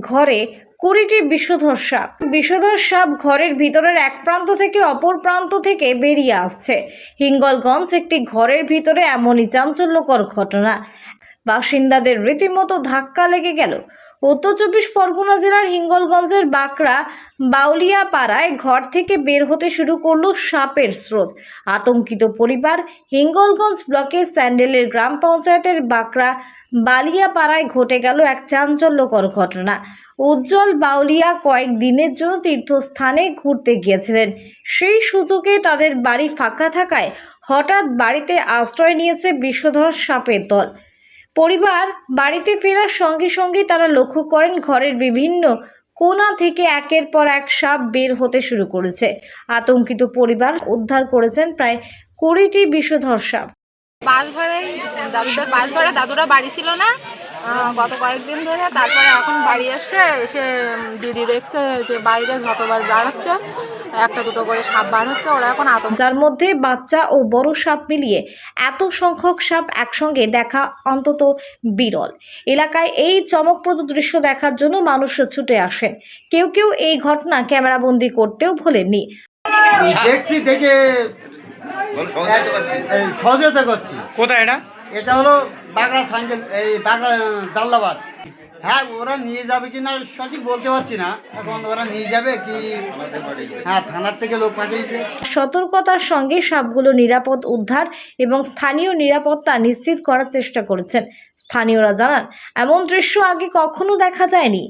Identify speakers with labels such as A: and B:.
A: ঘরে কুড়িটি বিষধর সাপ। বিষধর সাপ ঘরের ভিতরের এক প্রান্ত থেকে অপর প্রান্ত থেকে বেরিয়ে আসছে। হিঙ্গলগঞ্জ একটি ঘরের ভিতরে এমনই চাঞ্চল্যকর ঘটনা। বাসিন্দাদের রীতিমতো ধাক্কা লেগে গেল। উত্তর চব্বিশ পরগনা জেলার হিঙ্গলগঞ্জের বাঁকড়া বাউলিয়া পাড়ায় ঘর থেকে বের হতে শুরু করল সাপের স্রোত। আতঙ্কিত পরিবার হিঙ্গলগঞ্জ ব্লকের স্যান্ডেলের গ্রাম পঞ্চায়েতের বাঁকড়া বালিয়া পাড়ায় ঘটে গেল এক চাঞ্চল্যকর ঘটনা। উজ্জ্বল বাউলিয়া কয়েক দিনের জন্য তীর্থস্থানে ঘুরতে গিয়েছিলেন। সেই সুযোগে তাদের বাড়ি ফাঁকা থাকায় হঠাৎ বাড়িতে আশ্রয় নিয়েছে বিষধর সাপের দল। পরিবার বাড়িতে ফেরার সঙ্গে সঙ্গে তারা লক্ষ্য করেন ঘরের বিভিন্ন কোনা থেকে একের পর এক সাপ বের হতে শুরু করেছে। আতঙ্কিত পরিবার উদ্ধার করেছেন প্রায় কুড়িটি বিষধর সাপ।
B: দাদুরা বাড়ি ছিল না। গত কয়েকদিন ধরে তারপরে এখন বাড়ি এসছে এসে দিদি দেখছে যে বাইরে যতবার বার হচ্ছে একটা দুটো করে সাপ বার হচ্ছে ওরা এখন আতঙ্ক।
A: যার মধ্যে বাচ্চা ও বড় সাপ মিলিয়ে এত সংখ্যক সাপ একসঙ্গে দেখা অন্তত বিরল। এলাকায় এই চমকপ্রদ দৃশ্য দেখার জন্য মানুষ ছুটে আসেন। কেউ কেউ এই ঘটনা ক্যামেরাবন্দি করতেও ভোলেননি।
C: দেখছি দেখে সহযোগিতা করছি।
D: কোথায় এটা?
C: এটা হলো বাগড়া সাইকেল এই বাগড়া দাল্লাবাদ হ্যাঁ ওরা নিয়ে যাবে কি না, সঠিক বলতে পারছি না। এখন ওরা নিয়ে যাবে কি? হ্যাঁ থানার থেকে লোক পাঠিয়েছে।
A: সতর্কতার সঙ্গে সাপগুলো নিরাপদ উদ্ধার এবং স্থানীয় নিরাপত্তা নিশ্চিত করার চেষ্টা করেছেন। স্থানীয়রা জানান, এমন দৃশ্য আগে কখনো দেখা যায়নি।